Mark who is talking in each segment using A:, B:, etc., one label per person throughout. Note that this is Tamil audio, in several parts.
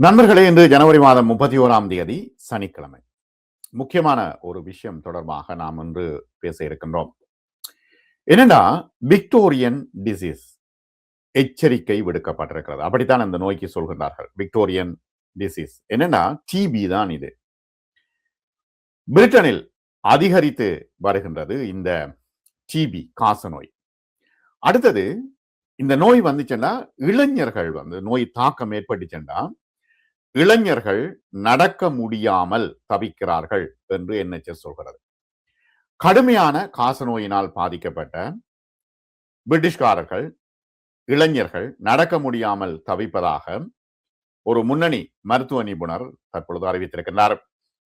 A: நண்பர்களே இன்று ஜனவரி மாதம் முப்பத்தி ஓராம் தேதி சனிக்கிழமை. முக்கியமான ஒரு விஷயம் தொடர்பாக நாம் இன்று பேச இருக்கின்றோம். என்னன்னா விக்டோரியன் டிசீஸ் எச்சரிக்கை விடுக்கப்பட்டிருக்கிறது. அப்படித்தான் அந்த நோய்க்கு சொல்கின்றார்கள். Victorian disease. என்னன்னா டிபி தான் இது. பிரிட்டனில் அதிகரித்து வருகின்றது இந்த டிபி காச நோய். அடுத்தது இந்த நோய் வந்துச்சுன்னா இளைஞர்கள் வந்து நோய் தாக்கம் ஏற்பட்டுச்சுன்னா இளைஞர்கள் நடக்க முடியாமல் தவிக்கிறார்கள் என்று என்எச்எஸ் சொல்கிறது. கடுமையான காசநோயினால் பாதிக்கப்பட்ட பிரிட்டிஷ்காரர்கள் இளைஞர்கள் நடக்க முடியாமல் தவிப்பதாக ஒரு முன்னணி மருத்துவ நிபுணர் தற்பொழுது அறிவித்திருக்கிறார்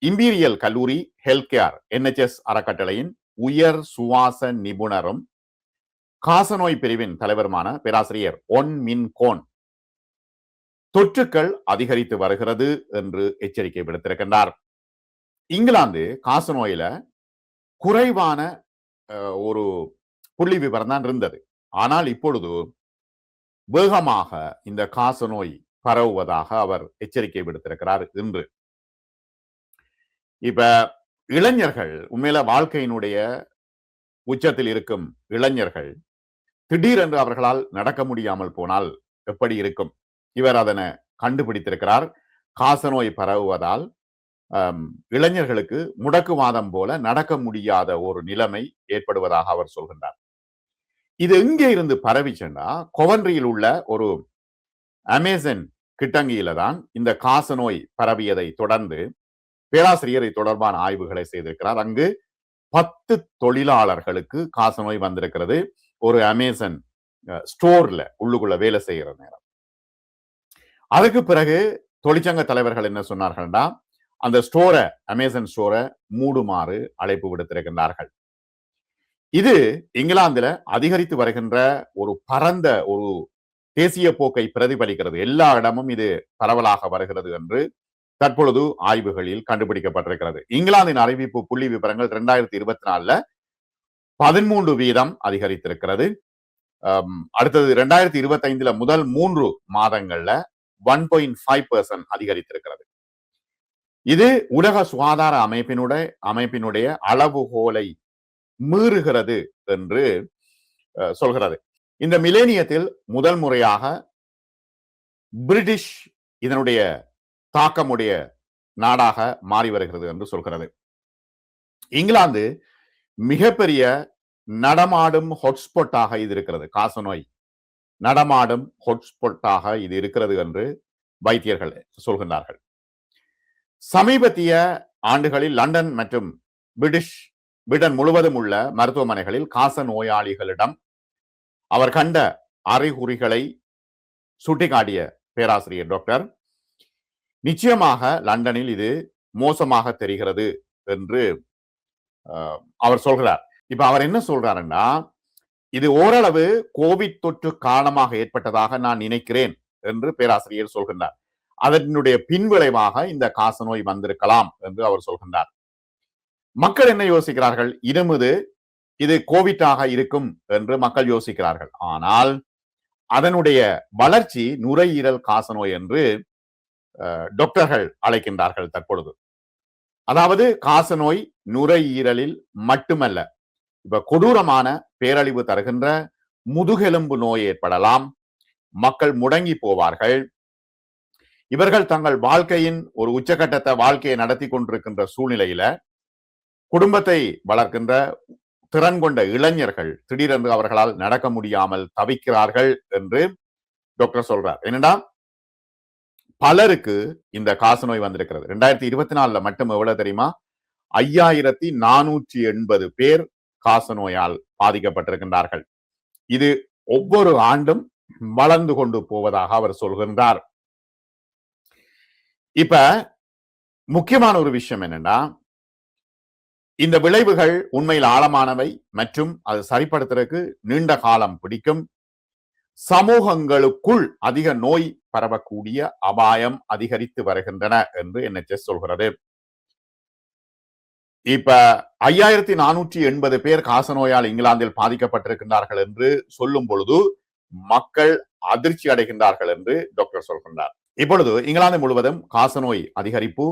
A: இம்பீரியல் கல்லூரி ஹெல்த் கேர் என்எச்எஸ் அறக்கட்டளையின் உயர் சுவாச நிபுணரும் காசநோய் பிரிவின் தலைவருமான பேராசிரியர் ஒன் மின் கோன் தொற்றுக்கள் அதிகரித்து வருகிறது என்று எச்சரிக்கை விடுத்திருக்கின்றார். இங்கிலாந்து காசநோயில குறைவான ஒரு புள்ளி விவரம் தான் இருந்தது. ஆனால் இப்பொழுது வேகமாக இந்த காசநோய் பரவுவதாக அவர் எச்சரிக்கை விடுத்திருக்கிறார் இன்று. இப்ப இளைஞர்கள் உண்மையில வாழ்க்கையினுடைய உச்சத்தில் இருக்கும் இளைஞர்கள் திடீரென்று அவர்களால் நடக்க முடியாமல் போனால் எப்படி இருக்கும்? இவர் அதனை கண்டுபிடித்திருக்கிறார். காசநோய் பரவுவதால் இளைஞர்களுக்கு முடக்குவாதம் போல நடக்க முடியாத ஒரு நிலைமை ஏற்படுவதாக அவர் சொல்கின்றார். இது எங்கே இருந்து பரவிச்சுன்னா கொவன்றியில் உள்ள ஒரு அமேசன் கிட்டங்கியில தான் இந்த காசநோய் பரவியதை தொடர்ந்து பேராசிரியர் தொடர்பான ஆய்வுகளை செய்திருக்கிறார். அங்கு பத்து தொழிலாளர்களுக்கு காசநோய் வந்திருக்கிறது. ஒரு அமேசன் ஸ்டோர்ல உள்ளுக்குள்ள வேலை செய்கிற நேரம். அதுக்கு பிறகு தொழிற்சங்க தலைவர்கள் என்ன சொன்னார்கள்னா அந்த ஸ்டோரை அமேசன் ஸ்டோரை மூடுமாறு அழைப்பு விடுத்திருக்கின்றார்கள். இது இங்கிலாந்துல அதிகரித்து வருகின்ற ஒரு பரந்த ஒரு தேசிய போக்கை பிரதிபலிக்கிறது. எல்லா இடமும் இது பரவலாக வருகிறது என்று தற்பொழுது ஆய்வுகளில் கண்டுபிடிக்கப்பட்டிருக்கிறது. இங்கிலாந்தின் அறிவிப்பு புள்ளி விவரங்கள் இரண்டாயிரத்தி இருபத்தி நாலுல பதிமூன்று வீதம் அதிகரித்திருக்கிறது. அடுத்தது இரண்டாயிரத்தி இருபத்தி ஐந்துல முதல் மூன்று மாதங்கள்ல ஒன் பாயிண்ட் ஃபைவ் பர்சன்ட் அதிகரித்திருக்கிறது. இது உலக சுகாதார அமைப்பினுடைய அமைப்பினுடைய அளவுகோலை மீறுகிறது என்று சொல்கிறது. இந்த மிலேனியத்தில் முதல் முறையாக பிரிட்டிஷ் இதனுடைய தாக்கமுடைய நாடாக மாறி வருகிறது என்று சொல்கிறது. இங்கிலாந்து மிகப்பெரிய நடமாடும் ஹாட்ஸ்பாட்டாக இது இருக்கிறது. காசநோய். நடமாடும் ஹொட்ஸ்பாட்டாக இது இருக்கிறது என்று வைத்தியர்கள் சொல்கின்றார்கள். சமீபத்திய ஆண்டுகளில் லண்டன் மற்றும் பிரிட்டிஷ் பிரிட்டன் முழுவதும் உள்ள மருத்துவமனைகளில் காச நோயாளிகளிடம் அவர் கண்ட அறிகுறிகளை சுட்டிக்காட்டிய பேராசிரியர் டாக்டர் நிச்சயமாக லண்டனில் இது மோசமாக தெரிகிறது என்று அவர் சொல்கிறார். இப்ப அவர் என்ன சொல்றாருன்னா இது ஓரளவு கோவிட் தொற்று காரணமாக ஏற்பட்டதாக நான் நினைக்கிறேன் என்று பேராசிரியர் சொல்கின்றார். அதனுடைய பின்விளைவாக இந்த காசநோய் வந்திருக்கலாம் என்று அவர் சொல்கின்றார். மக்கள் என்ன யோசிக்கிறார்கள்? இருமுது இது கோவிட்டாக இருக்கும் என்று மக்கள் யோசிக்கிறார்கள். ஆனால் அதனுடைய வளர்ச்சி நுரையீரல் காசநோய் என்று டாக்டர்கள் அழைக்கின்றார்கள் தற்பொழுது. அதாவது காசநோய் நுரையீரலில் மட்டுமல்ல இப்ப கொடூரமான பேரழிவு தருகின்ற முதுகெலும்பு நோய் ஏற்படலாம். மக்கள் முடங்கி போவார்கள். இவர்கள் தங்கள் வாழ்க்கையின் ஒரு உச்சகட்டத்தை வாழ்க்கையை நடத்தி கொண்டிருக்கின்ற சூழ்நிலையில குடும்பத்தை வளர்க்கின்ற திறன் கொண்ட இளைஞர்கள் திடீரென்று அவர்களால் நடக்க முடியாமல் தவிக்கிறார்கள் என்று டாக்டர் சொல்றார். என்னடா பலருக்கு இந்த காசநோய் வந்திருக்கிறது. ரெண்டாயிரத்தி இருபத்தி நாலுல மட்டும் எவ்வளவு தெரியுமா? ஐயாயிரத்தி நானூற்றி எண்பது பேர் காசநோயால் பாதிக்கப்பட்டிருக்கின்றார்கள். இது ஒவ்வொரு ஆண்டும் வளர்ந்து கொண்டு போவதாக அவர் சொல்கின்றார். இப்ப முக்கியமான ஒரு விஷயம் என்னன்னா இந்த விளைவுகள் உண்மையில் ஆழமானவை மற்றும் அது சரிப்படுத்துறதுக்கு நீண்ட காலம் பிடிக்கும். சமூகங்களுக்குள் அதிக நோய் பரவக்கூடிய அபாயம் அதிகரித்து வருகின்றன என்று என்எச்எஸ் சொல்கிறது. இப்ப ஐயாயிரத்தி நானூற்றி எண்பது பேர் காசநோயால் இங்கிலாந்தில் பாதிக்கப்பட்டிருக்கின்றார்கள் என்று சொல்லும் பொழுது மக்கள் அதிர்ச்சி அடைகின்றார்கள் என்று டாக்டர் சொல்கின்றார். இப்பொழுது இங்கிலாந்து முழுவதும் காசநோய் அதிகரிப்பு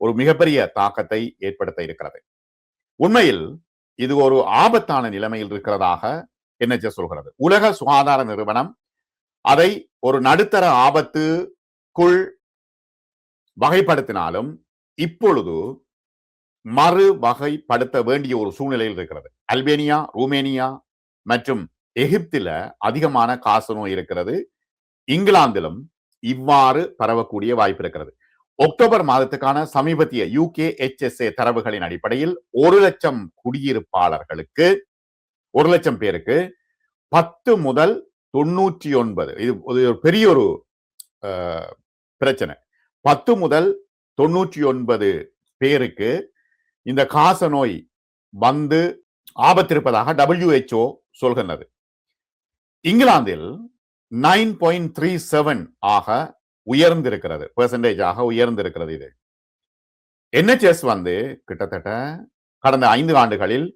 A: ஒரு மிகப்பெரிய தாக்கத்தை ஏற்படுத்த இருக்கிறது. உண்மையில் இது ஒரு ஆபத்தான நிலைமையில் இருக்கிறதாக என்எச்எஸ் சொல்கிறது. உலக சுகாதார நிறுவனம் அதை ஒரு நடுத்தர ஆபத்துக்குள் வகைப்படுத்தினாலும் இப்பொழுது மறு வகைப்படுத்த வேண்டிய ஒரு சூழ்நிலையில் இருக்கிறது. அல்பேனியா ரூமேனியா மற்றும் எகிப்தில அதிகமான காசநோய் இருக்கிறது. இங்கிலாந்திலும் இவ்வாறு பரவக்கூடிய வாய்ப்பு இருக்கிறது. அக்டோபர் மாதத்துக்கான சமீபத்திய யூகே எச்எஸ்ஏ தரவுகளின் அடிப்படையில் ஒரு லட்சம் குடியிருப்பாளர்களுக்கு ஒரு லட்சம் பேருக்கு பத்து முதல் தொண்ணூற்றி ஒன்பது இது ஒரு பெரிய ஒரு பிரச்சனை. பத்து முதல் தொண்ணூற்றி ஒன்பது பேருக்கு இந்த காச நோய் வந்து ஆபத்திருப்பதாக டபிள்யூஹெச்ஓ சொல்கின்றது. இங்கிலாந்தில் நைன் பாயிண்ட் த்ரீ செவன் ஆக உயர்ந்திருக்கிறது. பெர்சன்டேஜ் ஆக உயர்ந்திருக்கிறது இது. என்ஹெச்எஸ் வந்து கிட்டத்தட்ட கடந்த ஐந்து ஆண்டுகளில்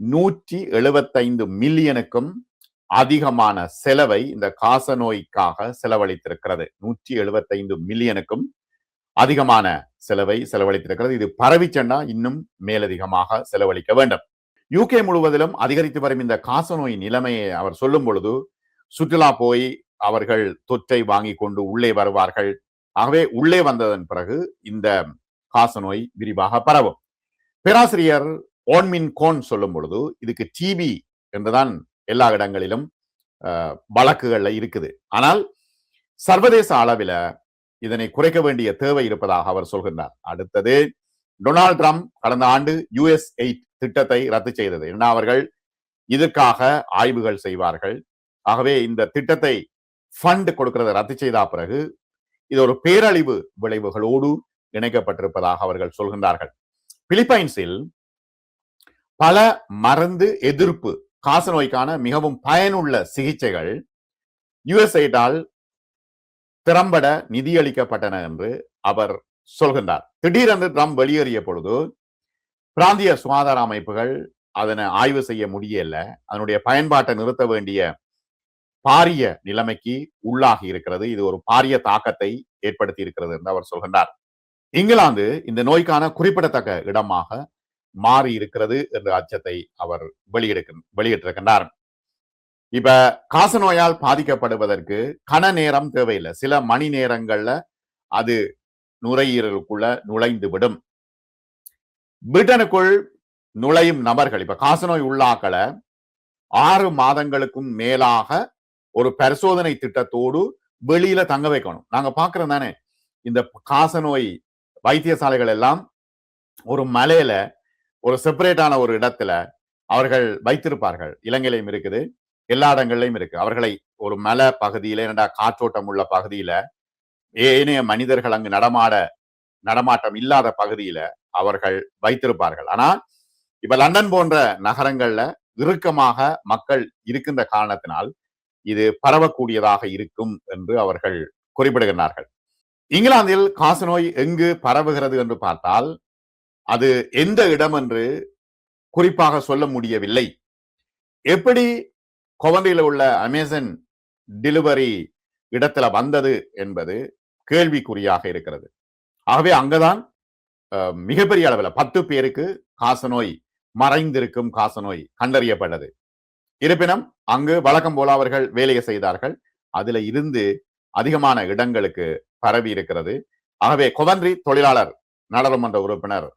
A: நூற்றி எழுபத்தைந்து மில்லியனுக்கும் அதிகமான செலவை இந்த காச நோய்க்காக செலவழித்திருக்கிறது. நூற்றி எழுபத்தைந்து மில்லியனுக்கும் அதிகமான செலவை செலவழித்திருக்கிறது. இது பரவிச்சென்றா இன்னும் மேலதிகமாக செலவழிக்க வேண்டும். யூகே முழுவதிலும் அதிகரித்து வரும் இந்த காசநோய் நிலைமையை அவர் சொல்லும் பொழுது சுற்றுலா போய் அவர்கள் தொற்றை வாங்கி கொண்டு உள்ளே வருவார்கள். ஆகவே உள்ளே வந்ததன் பிறகு இந்த காசநோய் விரிவாக பரவும். பேராசிரியர் ஓன்மின் கோன் சொல்லும் பொழுது இதுக்கு டிபி என்றுதான் எல்லா இடங்களிலும் வழக்குகள்ல இருக்குது. ஆனால் சர்வதேச அளவில் இதனை குறைக்க வேண்டிய தேவை இருப்பதாக அவர் சொல்கின்றார். அடுத்தது டொனால்டு ட்ரம்ப் கடந்த ஆண்டு யுஎஸ் எயிட் திட்டத்தை ரத்து செய்தது. என்ன அவர்கள்? இதற்காக ஆய்வுகள் செய்வார்கள். ஆகவே இந்த திட்டத்தை ஃபண்ட் கொடுக்கிறத ரத்து செய்த பிறகு இது ஒரு பேரழிவு விளைவுகளோடு இணைக்கப்பட்டிருப்பதாக அவர்கள் சொல்கின்றார்கள். பிலிப்பைன்ஸில் பல மருந்து எதிர்ப்பு காசநோய்க்கான மிகவும் பயனுள்ள சிகிச்சைகள் யுஎஸ்ஐடால் திறம்பட நிதியளிக்கப்பட்டன என்று அவர் சொல்கின்றார். திடீரென்று ட்ரம்ப் வெளியேறிய பொழுது பிராந்திய சுகாதார அமைப்புகள் அதனை ஆய்வு செய்ய முடியல அதனுடைய பயன்பாட்டை நிறுத்த வேண்டிய பாரிய நிலைமைக்கு உள்ளாகி இருக்கிறது. இது ஒரு பாரிய தாக்கத்தை ஏற்படுத்தி இருக்கிறது என்று அவர் சொல்கின்றார். இங்கிலாந்து இந்த நோய்க்கான குறிப்பிடத்தக்க இடமாக மாறி இருக்கிறது என்ற அச்சத்தை அவர் வெளியிட வெளியிட்டிருக்கின்றார். இப்ப காச நோயால் பாதிக்கப்படுவதற்கு கன நேரம் தேவையில்லை. சில மணி நேரங்கள்ல அது நுரையீரலுக்குள்ள நுழைந்து விடும் பிரிட்டனுக்குள் நுழையும் நபர்கள் இப்ப காசநோய் உள்ளாக்களை ஆறு மாதங்களுக்கும் மேலாக ஒரு பரிசோதனை திட்டத்தோடு வெளியில தங்க வைக்கணும். நாங்க பாக்குறோம் தானே இந்த காசநோய் வைத்தியசாலைகள் எல்லாம் ஒரு மலையில ஒரு செப்பரேட்டான ஒரு இடத்துல அவர்கள் வைத்திருப்பார்கள். இலங்கையிலையும் இருக்குது. எல்லா இடங்கள்லையும் இருக்கு. அவர்களை ஒரு மலை பகுதியில என்னடா காற்றோட்டம் உள்ள பகுதியில ஏனைய மனிதர்கள் அங்கு நடமாட நடமாட்டம் இல்லாத பகுதியில அவர்கள் வைத்திருப்பார்கள். ஆனா இப்ப லண்டன் போன்ற நகரங்கள்ல இறுக்கமாக மக்கள் இருக்கின்ற காரணத்தினால் இது பரவக்கூடியதாக இருக்கும் என்று அவர்கள் குறிப்பிடுகின்றார்கள். இங்கிலாந்தில் காசநோய் எங்கு பரவுகிறது என்று பார்த்தால் அது எந்த இடம் என்று குறிப்பாக சொல்ல முடியவில்லை. எப்படி கொவண்டியில் உள்ள அமேசன் டெலிவரி இடத்துல வந்தது என்பது கேள்விக்குறியாக இருக்கிறது. ஆகவே அங்கதான் மிகப்பெரிய அளவில் பத்து பேருக்கு காசநோய் மறைந்திருக்கும் காசநோய் கண்டறியப்பட்டது. இருப்பினும் அங்கு வழக்கம் போல அவர்கள் வேலையை செய்தார்கள். அதுல இருந்து அதிகமான இடங்களுக்கு பரவி இருக்கிறது. ஆகவே கொவன்றி தொழிலாளர் நாடாளுமன்ற உறுப்பினர்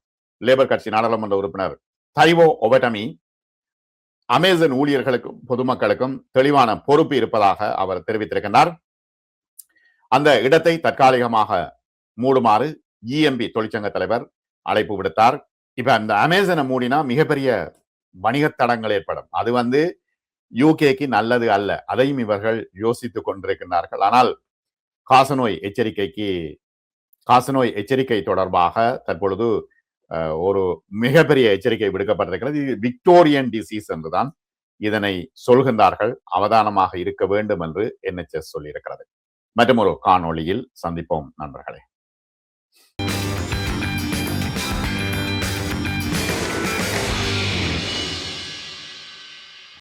A: லேபர் கட்சி நாடாளுமன்ற உறுப்பினர் தைவோ ஒபட்டமி அமேசன் ஊழியர்களுக்கும் பொதுமக்களுக்கும் தெளிவான பொறுப்பு இருப்பதாக அவர் தெரிவித்திருக்கின்றார். அந்த இடத்தை தற்காலிகமாக மூடுமாறு இஎம்பி தொழிற்சங்க தலைவர் அழைப்பு விடுத்தார். இப்ப அந்த அமேசனை மூடினா மிகப்பெரிய வணிக தடங்கள் ஏற்படும். அது வந்து யூகேக்கு நல்லது அல்ல. அதையும் இவர்கள் யோசித்துக் கொண்டிருக்கின்றார்கள். ஆனால் காசநோய் எச்சரிக்கைக்கு காசநோய் எச்சரிக்கை தொடர்பாக தற்பொழுது ஒரு மிகப்பெரிய எச்சரிக்கை விடுக்கப்பட்டிருக்கிறது. இது விக்டோரியன் டிசீஸ் என்றுதான் இதனை சொல்கின்றார்கள். அவதானமாக இருக்க வேண்டும் என்று என்எச்எஸ் சொல்லியிருக்கிறது. மற்றும் ஒரு காணொளியில் சந்திப்போம். நண்பர்களே.